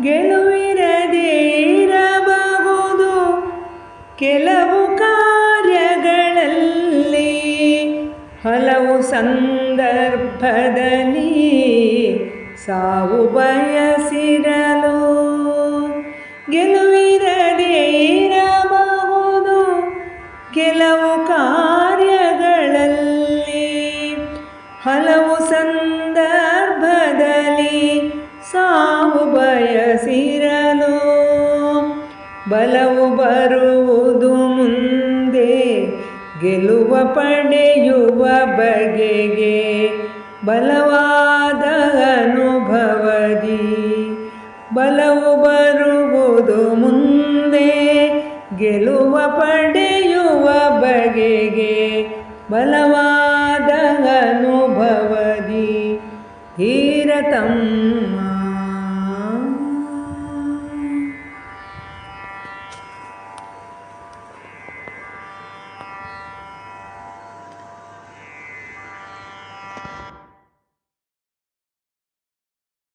ಗೆಲುವಿರದೇ ಇರಬಹುದು. ಕೆಲವು ಕಾರ್ಯಗಳಲ್ಲಿ ಹಲವು ಸಂದರ್ಭದಲ್ಲಿ ಸಾವು ಬಯಸಿರಲು ಗೆಲುವಿರದೇ ಕೆಲವು ಕಾರ್ಯಗಳಲ್ಲಿ ಹಲವು ಸಂದರ್ಭದಲ್ಲಿ ಬಲವು ಬರುವುದು ಮುಂದೆ, ಗೆಲುವ ಪಡೆಯುವ ಬಗೆಗೆ ಬಲವಾದ ಅನುಭವದಿ. ಬಲವು ಬರುವುದು ಮುಂದೆ, ಗೆಲುವ ಪಡೆಯುವ ಬಗೆಗೆ ಬಲವಾದ ಅನುಭವದಿ. ಧೀರತಮ್ಮ